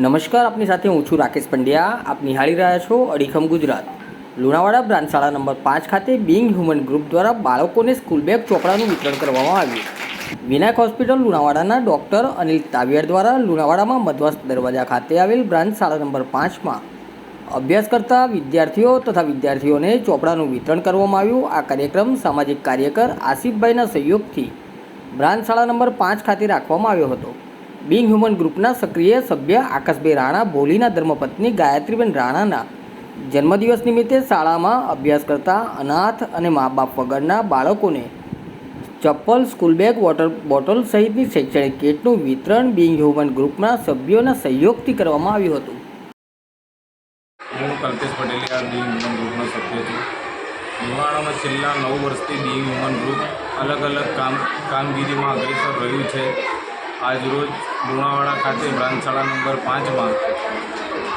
નમસ્કાર, આપની સાથે હું છું રાકેશ પંડ્યા. આપ નિહાળી રહ્યા છો અડીખમ ગુજરાત. લુણાવાડા બ્રાન્ચ શાળા નંબર પાંચ ખાતે બિંગ હ્યુમન ગ્રુપ દ્વારા બાળકોને સ્કૂલ બેગ ચોપડાનું વિતરણ કરવામાં આવ્યું. વિનાયક હોસ્પિટલ લુણાવાડાના ડૉક્ટર અનિલ તાવિયાર દ્વારા લુણાવાડામાં મધવાસ દરવાજા ખાતે આવેલ બ્રાન્ચ શાળા નંબર પાંચમાં અભ્યાસ કરતા વિદ્યાર્થીઓ તથા વિદ્યાર્થીઓને ચોપડાનું વિતરણ કરવામાં આવ્યું. આ કાર્યક્રમ સામાજિક કાર્યકર આસિફભાઈના સહયોગથી બ્રાન્ચ શાળા નંબર પાંચ ખાતે રાખવામાં આવ્યો હતો. બિંગ હ્યુમન ગ્રુપના સક્રિય સભ્ય આકાશભાઈ રાણા ભોલીના ધર્મપત્ની ગાયત્રીબેન રાણાના જન્મદિવસ નિમિત્તે શાળામાં અભ્યાસ કરતા અનાથ અને મા બાપ વગરના બાળકોને ચપ્પલ, સ્કૂલ બેગ, વોટર બોટલ સહિતની શૈક્ષણિક કીટનું વિતરણ બિંગ હ્યુમન ગ્રુપના સભ્યોના સહયોગથી કરવામાં આવ્યું હતું. હું કલ્પેશ પટેલિયા બિંગ હ્યુમન ગ્રુપનો સભ્ય છું. લુણાવાડામાં છેલ્લા નવ વર્ષથી બિંગ હ્યુમન ગ્રુપ અલગ અલગ કામ કામગીરીમાં અગ્રેસર રહ્યું છે. આજરોજ લુણાવાડા ખાતે બ્રાન્ચશાળા નંબર પાંચમાં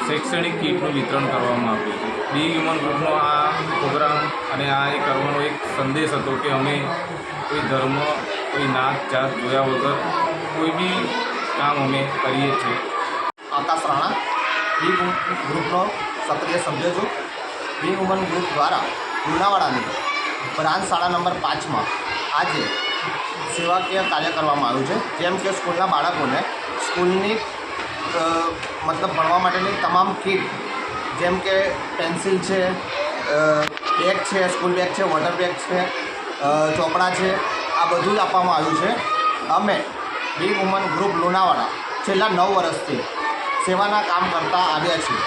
શૈક્ષણિક કીટનું વિતરણ કરવામાં આવ્યું. બી હ્યુમન ગ્રુપનો આ પ્રોગ્રામ અને આ એ કરવાનો એક સંદેશ હતો કે અમે કોઈ ધર્મ, કોઈ નાત, જાત જોયા વગર કોઈ બી કામ અમે કરીએ છીએ. આકાશ રાણા, બી ગ્રુપનો સક્રિય સભ્ય છું. બી વુમન ગ્રુપ દ્વારા લુણાવાડાની બ્રાન્ચ શાળા નંબર પાંચમાં આજે સેવાકીય કાર્ય કરવામાં આવ્યું છે. જેમ કે સ્કૂલના બાળકોને સ્કૂલની મતલબ ભણવા માટેની તમામ કીટ, જેમ કે પેન્સિલ છે બેગ છે, સ્કૂલ બેગ છે, વોટર બેગ છે ચોપડા છે, આ બધું જ આપવામાં આવ્યું છે. અમે બી વુમન ગ્રુપ લુણાવાડા છેલ્લા નવ વર્ષથી સેવાના કામ કરતા આવ્યા છીએ.